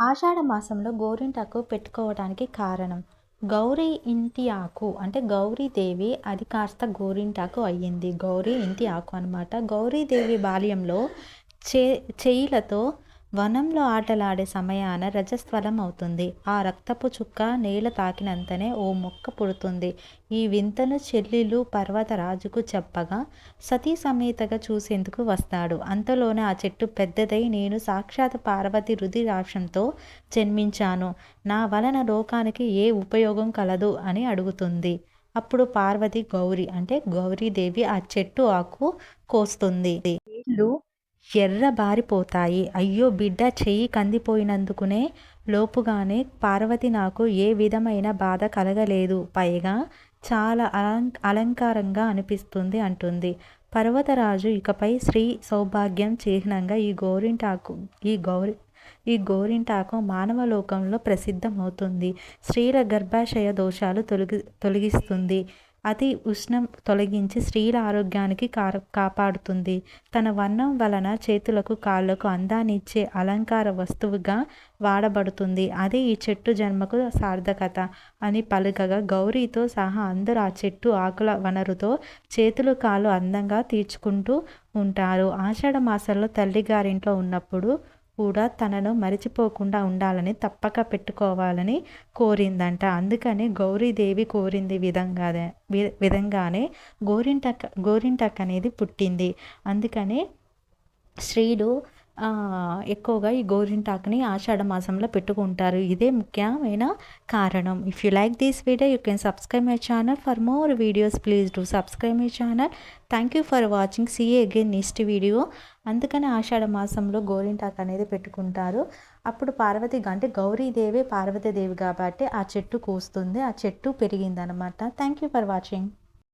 ఆషాఢ మాసంలో గోరింటాకు పెట్టుకోవడానికి కారణం. గౌరీ ఇంటి ఆకు అంటే గౌరీదేవి అది కాస్త గోరింటాకు అయ్యింది. గౌరీ ఇంటి ఆకు అనమాట గౌరీదేవి బాల్యంలో చే చేయిలతో వనంలో ఆటలాడే సమయాన రజస్వలం అవుతుంది. ఆ రక్తపు చుక్క నేల తాకినంతనే ఓ మొక్క పుడుతుంది. ఈ వింతను చెల్లెలు పర్వతరాజుకు చెప్పగా సతీ సమేతగా చూసేందుకు వస్తాడు. అంతలోనే ఆ చెట్టు పెద్దదై నేను సాక్షాత్ పార్వతి రుధిరాక్షంతో జన్మించాను. నా వలన లోకానికి ఏ ఉపయోగం కలదు అని అడుగుతుంది. అప్పుడు పార్వతి గౌరి అంటే గౌరీదేవి ఆ చెట్టు ఆకు కోస్తుంది. వీళ్ళు ఎర్రబారిపోతాయి అయ్యో బిడ్డ చెయ్యి కందిపోయినందుకునే లోపుగానే పార్వతి నాకు ఏ విధమైన బాధ కలగలేదు. పైగా చాలా అలం అలంకారంగా అనిపిస్తుంది అంటుంది. పర్వతరాజు ఇకపై శ్రీ సౌభాగ్యం చిహ్నంగా ఈ గోరింటాకు ఈ గౌరి ఈ గోరింటాకు మానవ లోకంలో ప్రసిద్ధమవుతుంది. స్త్రీల గర్భాశయ దోషాలు తొలగి తొలగిస్తుంది. అతి ఉష్ణం తొలగించి స్త్రీల ఆరోగ్యానికి కాపాడుతుంది. తన వర్ణం వలన చేతులకు కాళ్ళకు అందాన్నిచ్చే అలంకార వస్తువుగా వాడబడుతుంది. అదే ఈ చెట్టు జన్మకు సార్థకత అని పలుకగా గౌరీతో సహా అందరూ ఆ చెట్టు ఆకుల వనరుతో చేతులు కాళ్ళు అందంగా తీర్చుకుంటూ ఉంటారు. ఆషాఢ మాసంలో తల్లిగారింట్లో ఉన్నప్పుడు కూడా తనను మరిచిపోకుండా ఉండాలని తప్పక పెట్టుకోవాలని కోరిందంట. అందుకని గౌరీదేవి కోరింది విధంగానే విధంగానే గోరింటక్ గోరింటక్ అనేది పుట్టింది. అందుకని స్త్రీలు ఎక్కువగా ఈ గోరింటాకుని ఆషాఢ మాసంలో పెట్టుకుంటారు. ఇదే ముఖ్యమైన కారణం. If you like this video you can subscribe my channel for more videos please do subscribe my channel thank you for watching see again next video అందుకని ఆషాఢ మాసంలో గోరింటాకు అనేది పెట్టుకుంటారు. అప్పుడు పార్వతి అంటే గౌరీదేవి పార్వతీదేవి కాబట్టి ఆ చెట్టు కూస్తుంది. ఆ చెట్టు పెరిగిందనమాట. Thank you for watching